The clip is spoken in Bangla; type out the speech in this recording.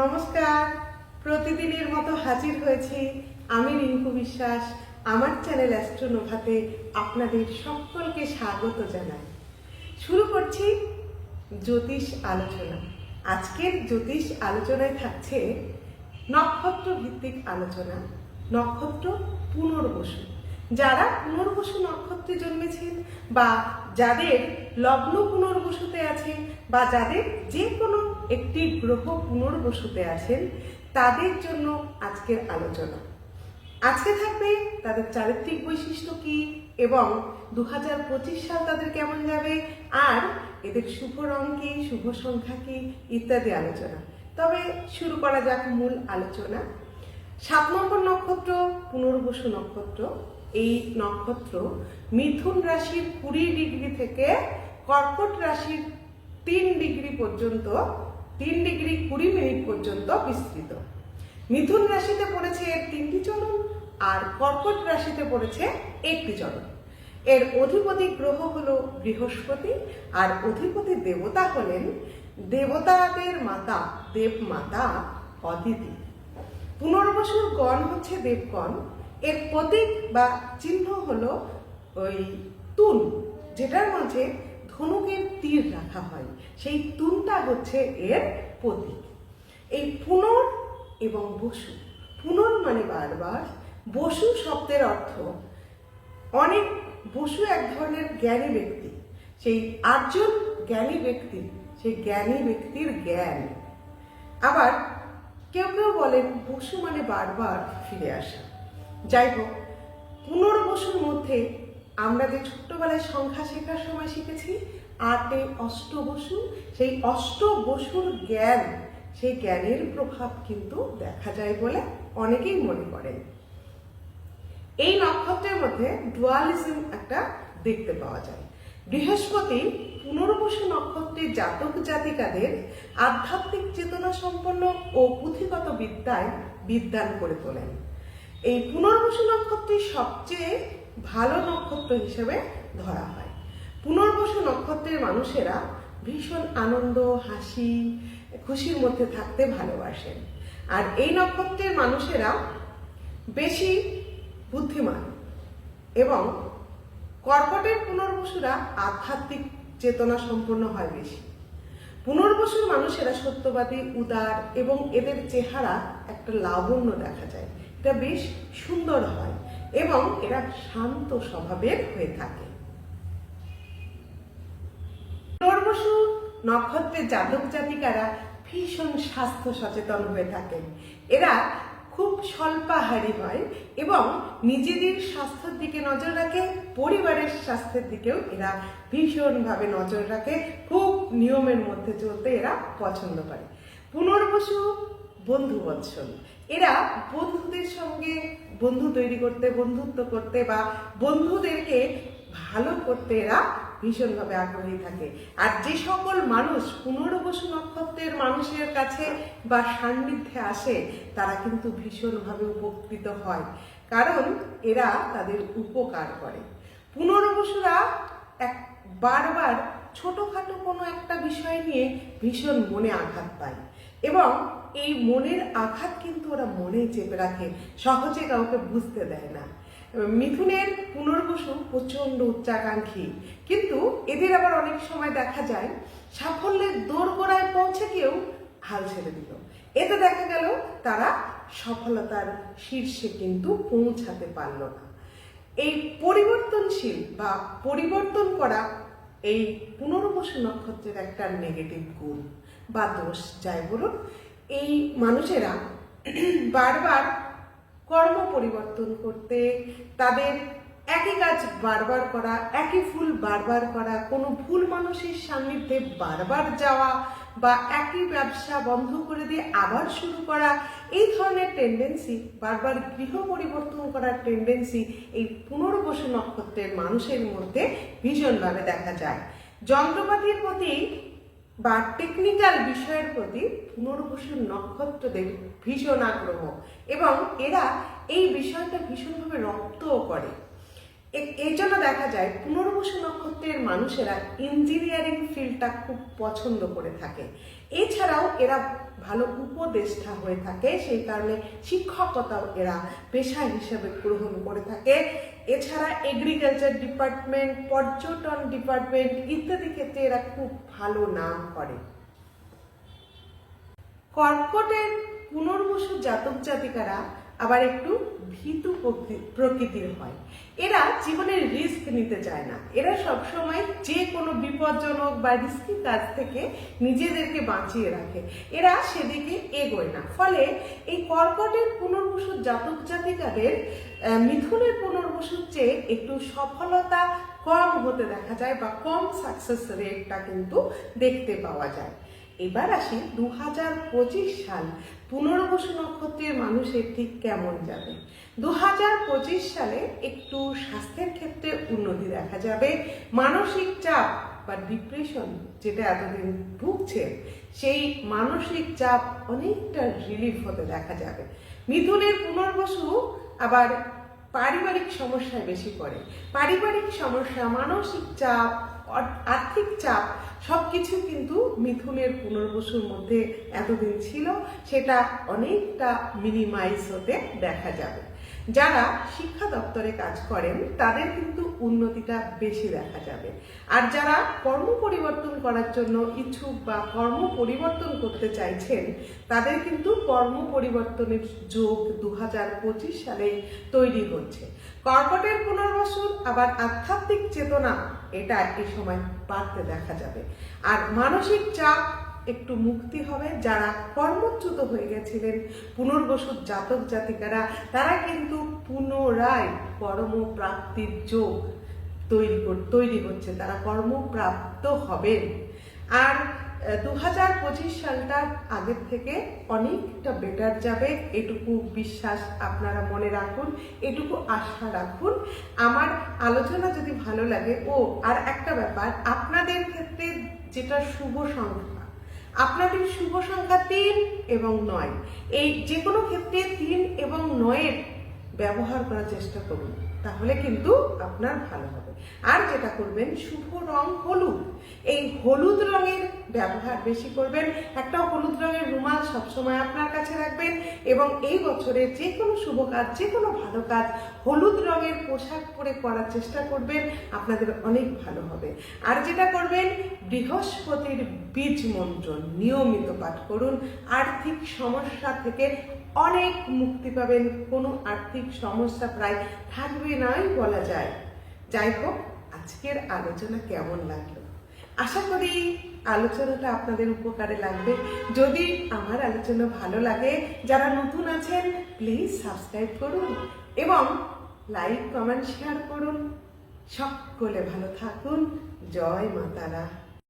নমস্কার। প্রতিদিনের মতো হাজির হয়েছি আমি রিঙ্কু বিশ্বাস। আমার চ্যানেল অ্যাস্ট্রোনোভাতে আপনাদের সকলকে স্বাগত জানাই। শুরু করছি জ্যোতিষ আলোচনা। আজকের জ্যোতিষ আলোচনায় থাকছে নক্ষত্র ভিত্তিক আলোচনা, নক্ষত্র পুনর্বসু যারা পুনর্বসু নক্ষত্রে জন্মেছেন বা যাদের লগ্ন পুনর্বসুতে আছেন বা যাদের যে কোনো একটি গ্রহ পুনর্বসুতে আছেন, তাদের জন্য আজকের আলোচনা। আজকে থাকবে তাদের চারিত্রিক বৈশিষ্ট্য কি এবং দু হাজার পঁচিশ সাল তাদের কেমন যাবে আর এদের শুভ রং কি, শুভ সংখ্যা কি ইত্যাদি আলোচনা। তবে শুরু করা যাক মূল আলোচনা। সাত নম্বর নক্ষত্র, পুনর্বসু নক্ষত্র। এই নক্ষত্র মিথুন রাশির কুড়ি ডিগ্রি থেকে কর্কট রাশির তিন ডিগ্রি পর্যন্ত, তিন ডিগ্রি কুড়ি মিনিট পর্যন্ত বিস্তৃত। মিথুন রাশিতে পড়েছে এর তিনটি চরণ আর কর্কট রাশিতে পড়েছে একটি চরণ। এর অধিপতি গ্রহ হল বৃহস্পতি আর অধিপতি দেবতা হলেন দেবতাদের মাতা দেব মাতা অদিতি। পুনর্বসুর গণ হচ্ছে দেবগণ এর প্রতীক বা চিহ্ন হলো ওই তুন, যেটার মাঝে ধনুকের তীর রাখা হয়। সেই তুনটা হচ্ছে এর প্রতীক। এই পুনর এবং বসু, পুনর মানে বারবার, বসু শব্দের অর্থ অনেক বসু এক ধরনের জ্ঞানী ব্যক্তি। সেই আটজন জ্ঞানী ব্যক্তি, সেই জ্ঞানী ব্যক্তির জ্ঞান। আবার কেউ কেউ বলেন বসু মানে বারবার ফিরে আসা। যাই হোক পুনর্বসুর মধ্যে আমরা যে ছোট্টবেলায় সংখ্যা শেখার সময় শিখেছি আটে অষ্ট বসু সেই অষ্ট বসুর জ্ঞান, সেই জ্ঞানের প্রভাব কিন্তু দেখা যায় বলে অনেকেই মনে করেন। এই নক্ষত্রের মধ্যে ডুয়ালিজম একটা দেখতে পাওয়া যায়। বৃহস্পতি পুনর্বসু নক্ষত্রের জাতক জাতিকাদের আধ্যাত্মিক চেতনা সম্পন্ন ও পুঁথিগত বিদ্যায় বিদ্যান করে তোলেন। এই পুনর্বসু নক্ষত্রটি সবচেয়ে ভালো নক্ষত্র হিসেবে ধরা হয়। পুনর্বসু নক্ষত্রের মানুষেরা ভীষণ আনন্দ, হাসি, খুশির মধ্যে থাকতে ভালোবাসেন। আর এই নক্ষত্রের মানুষেরা বেশি বুদ্ধিমান এবং কর্কটের পুনর্বসুরা আধ্যাত্মিক চেতনা সম্পন্ন হয় বেশি। পুনর্বসুর মানুষেরা সত্যবাদী, উদার এবং এদের চেহারা একটা লাবণ্য দেখা যায়। এটা বেশ সুন্দর হয় এবং এরা শান্ত স্বভাবের হয়ে থাকে। নক্ষত্রের জাতক জাতিকারা ভীষণ স্বাস্থ্য সচেতন হয়ে থাকেন। এরা খুব স্বল্পাহারী হয় এবং নিজেদের স্বাস্থ্যের দিকে নজর রাখে, পরিবারের স্বাস্থ্যের দিকেও এরা ভীষণভাবে নজর রাখে। খুব নিয়মের মধ্যে চলতে এরা পছন্দ করে। পুনর্বসু বন্ধু বৎসল এরা বন্ধুদের সঙ্গে বন্ধু তৈরি করতে, বন্ধুত্ব করতে বা বন্ধুদেরকে ভালো করতে এরা ভীষণভাবে আগ্রহী থাকে। আর যে সকল মানুষ পুনর্বসু নক্ষত্রের মানুষের কাছে বা সান্নিধ্যে আসে, তারা কিন্তু ভীষণভাবে উপকৃত হয়। কারণ এরা তাদের উপকার করে। পুনর্বসুরা এক বারবার ছোটোখাটো কোনো একটা বিষয় নিয়ে ভীষণ মনে আঘাত পায়। এবং এই মনের আঘাত কিন্তু ওরা মনে চেপে রাখে। সহজে কাউকে বুঝতে দেয় না। মিথুনের পুনর্বসু প্রচণ্ড উচ্চাকাঙ্ক্ষী। কিন্তু এদের আবার অনেক সময় দেখা যায়, সাফল্যের দোরগোড়ায় পৌঁছে গিয়েও হাল ছেড়ে দিল। এতে দেখা গেল তারা সফলতার শীর্ষে কিন্তু পৌঁছাতে পারল না। এই পরিবর্তনশীল বা পরিবর্তন করা এই পুনর্বসু নক্ষত্রের একটা নেগেটিভ গুণ। বা দোষ, যাই বলুন, এই মানুষেরা বারবার কর্ম পরিবর্তন করতে, তাদের একই কাজ বারবার করা, একই ফুল বারবার করা, কোনো ভুল মানুষের সান্নিধ্যে বারবার যাওয়া বা একই ব্যবসা বন্ধ করে দিয়ে আবার শুরু করা, এই ধরনের টেন্ডেন্সি বারবার গৃহ পরিবর্তন করার টেন্ডেন্সি এই পুনর্বসু নক্ষত্রের মানুষের মধ্যে ভীষণভাবে দেখা যায়। যন্ত্রপাতির প্রতি বা টেকনিক্যাল বিষয়ের প্রতি পুনর্বসু নক্ষত্রদের ভীষণ আগ্রহ এবং এরা এই বিষয়টা ভীষণভাবে রপ্তও করে। এই জন্য দেখা যায় পুনর্বসু নক্ষত্রের মানুষেরা ইঞ্জিনিয়ারিং ফিল্ডটা খুব পছন্দ করে থাকে। এছাড়াও এরা ভালো উপদেষ্টা হয়ে থাকে, সেই কারণে শিক্ষকতাও এরা পেশা হিসেবে গ্রহণ করে থাকে। এছাড়া এগ্রিকালচার ডিপার্টমেন্ট পর্যটন ডিপার্টমেন্ট ইত্যাদি ক্ষেত্রে এরা খুব ভালো নাম করে। কর্কটের পুনর্বসু জাতক জাতিকারা আবার একটু ভীতু প্রকৃতির হয়। এরা জীবনের রিস্ক নিতে চায় না। এরা সবসময় যে কোনো বিপজ্জনক বা রিস্কি কাজ থেকে নিজেদেরকে বাঁচিয়ে রাখে। এরা সেদিকে এগোয় না। ফলে এই কর্কটের পুনর্বসু জাতক জাতিকাদের মিথুনের পুনর্বসুর চেয়ে একটু সফলতা কম হতে দেখা যায় বা কম সাকসেস রেটটা কিন্তু দেখতে পাওয়া যায়। এবার আসি দু হাজার পঁচিশ সাল। পুনর্বসু নক্ষত্রের মানুষের ঠিক কেমন যাবে? দু হাজার পঁচিশ সালে একটু স্বাস্থ্যের ক্ষেত্রে উন্নতি দেখা যাবে। মানসিক চাপ বা ডিপ্রেশন যেটা এতদিন ভুগছে, সেই মানসিক চাপ অনেকটা রিলিফ হতে দেখা যাবে। মিথুনের পুনর্বসু আবার পারিবারিক সমস্যায় বেশি পড়ে। পারিবারিক সমস্যা, মানসিক চাপ আর্থিক চাপ সব কিছু কিন্তু মিথুনের পুনর্বসুর মধ্যে এতদিন ছিল, সেটা অনেকটা মিনিমাইজ হতে দেখা যাবে। যারা শিক্ষা দপ্তরে কাজ করেন, তাদের কিন্তু উন্নতিটা বেশি দেখা যাবে। আর যারা কর্ম পরিবর্তন করার জন্য ইচ্ছুক বা কর্ম পরিবর্তন করতে চাইছেন, তাদের কিন্তু কর্ম পরিবর্তনের যোগ দু সালে তৈরি হচ্ছে। কর্কটের পুনর্বাসন, আবার আধ্যাত্মিক চেতনা, এটা এই সময় বাড়তে দেখা যাবে। আর মানসিক চাপ একটু মুক্তি হবে। যারা কর্মচ্যুত হয়ে গেছিলেন পুনর্বসুর জাতক জাতিকারা, তারা কিন্তু পুনরায় কর্মপ্রাপ্তির যোগ তৈরি তৈরি হচ্ছে। তারা কর্মপ্রাপ্ত হবেন। আর দু হাজার পঁচিশ সালটা আগের থেকে অনেকটা বেটার যাবে। এটুকু বিশ্বাস আপনারা মনে রাখুন, এটুকু আশা রাখুন। আমার আলোচনা যদি ভালো লাগে, ও, আর একটা ব্যাপার, আপনাদের ক্ষেত্রে যেটা শুভ সংখ্যা আপনাদের শুভ সংখ্যা তিন এবং নয়। এই যে কোনো ক্ষেত্রে তিন এবং নয়ের ব্যবহার করার চেষ্টা করুন, তাহলে কিন্তু আপনার ভালো হবে। আর যেটা করবেন, শুভ রং হলুদ। এই হলুদ রঙের ব্যবহার বেশি করবেন। একটা হলুদ রঙের রুমাল সবসময় আপনার কাছে রাখবেন এবং এই বছরের যে কোনো শুভ কাজ যে কোনো ভালো কাজ, হলুদ রঙের পোশাক পরে করার চেষ্টা করবেন, আপনাদের অনেক ভালো হবে। আর যেটা করবেন, বৃহস্পতির বীজ মন্ত্র নিয়মিত পাঠ করুন। আর্থিক সমস্যা থেকে অনেক মুক্তি পাবেন। কোনো আর্থিক সমস্যা প্রায় থাকবে নাই বলা যায়। যাই হোক, আজকের আলোচনা কেমন লাগল? আশা করি আলোচনাটা আপনাদের উপকারে লাগবে। যদি আমার আলোচনা ভালো লাগে, যারা নতুন আছেন প্লিজ সাবস্ক্রাইব করুন এবং লাইক কমেন্ট শেয়ার করুন। সকলে ভালো থাকুন। জয় মাতারা।